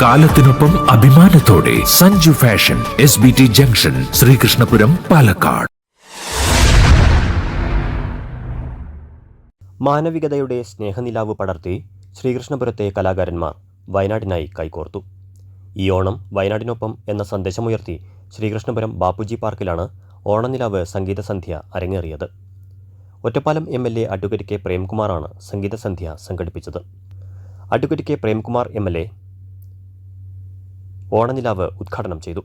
കാലത്തിനൊപ്പം അഭിമാനത്തോടെ Sanju fashion S B T junction Sreekrishnapuram Palakkad. മാനവികതയുടെ സ്നേഹനിലാവ് പടർത്തി ശ്രീകൃഷ്ണപുരത്തെ കലാകാരന്മാർ വയനാടിനായി കൈകോർത്തു. ഈ ഓണം വയനാടിനൊപ്പം എന്ന സന്ദേശമുയർത്തി ശ്രീകൃഷ്ണപുരം ബാപ്പുജി പാർക്കിലാണ് ഓണനിലാവ് സംഗീതസന്ധ്യ അരങ്ങേറിയത്. Ottapalam M L A advocate K പ്രേംകുമാറാണ് സംഗീതസന്ധ്യ സംഘടിപ്പിച്ചത്. Advocate K Premkumar M L A Onanilavu ഉദ്ഘാടനം ചെയ്തു.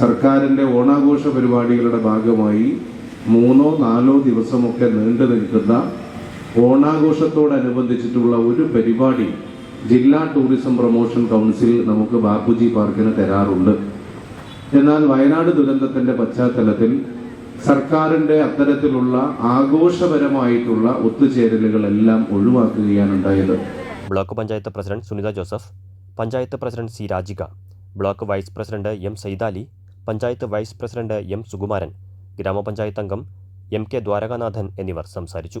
സർക്കാരിന്റെ ഓണാഘോഷ പരിപാടികളുടെ ഭാഗമായി മൂന്നോ നാലോ ദിവസമൊക്കെ നീണ്ടു നിൽക്കുന്ന ഓണാഘോഷത്തോടനുബന്ധിച്ചിട്ടുള്ള ഒരു പരിപാടി ജില്ലാ ടൂറിസം പ്രൊമോഷൻ കൗൺസിൽ നമുക്ക് ബാപ്പുജി പാർക്കിന് തരാറുണ്ട്. എന്നാൽ വയനാട് ദുരന്തത്തിന്റെ പശ്ചാത്തലത്തിൽ സർക്കാരിന്റെ അത്തരത്തിലുള്ള ആഘോഷപരമായിട്ടുള്ള ഒത്തുചേരലുകളെല്ലാം ഒഴിവാക്കുകയാണ് ഉണ്ടായത്. Block panchayat president Sunitha Joseph panchayat president C Rajika block vice president M Saidali panchayat vice president M Sukumaran ഗ്രാമപഞ്ചായത്ത് അംഗം എം കെ ദ്വാരകാനാഥൻ എന്നിവർ സംസാരിച്ചു.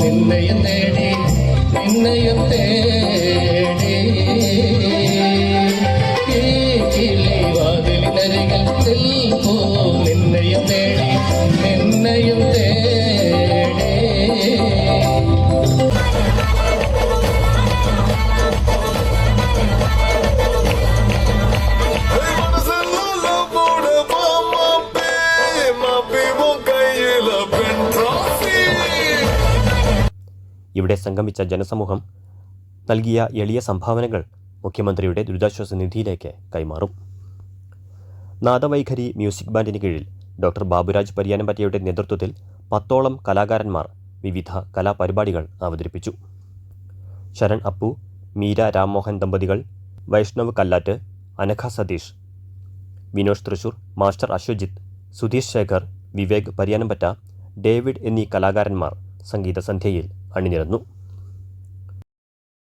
നിന്നയം തേടി നിന്നയം തേടി ഇവിടെ സംഗമിച്ച ജനസമൂഹം നൽകിയ എളിയ സംഭാവനകൾ മുഖ്യമന്ത്രിയുടെ ദുരിതാശ്വാസ നിധിയിലേക്ക് കൈമാറും. നാദവൈഖരി മ്യൂസിക് ബാൻഡിന് കീഴിൽ ഡോക്ടർ ബാബുരാജ് പരിയാനമ്പറ്റയുടെ നേതൃത്വത്തിൽ പത്തോളം കലാകാരന്മാർ വിവിധ കലാപരിപാടികൾ അവതരിപ്പിച്ചു. ശരൺ അപ്പു മീര രാംമോഹൻ ദമ്പതികൾ വൈഷ്ണവ് കല്ലാറ്റ് അനഘ സതീഷ് വിനോഷ് തൃശൂർ മാസ്റ്റർ അശ്വജിത്ത് സുധീഷ് ശേഖർ വിവേക് പരിയാനമ്പറ്റ ഡേവിഡ് എന്നീ കലാകാരന്മാർ സംഗീത സന്ധ്യയിൽ അണിനിരന്നു.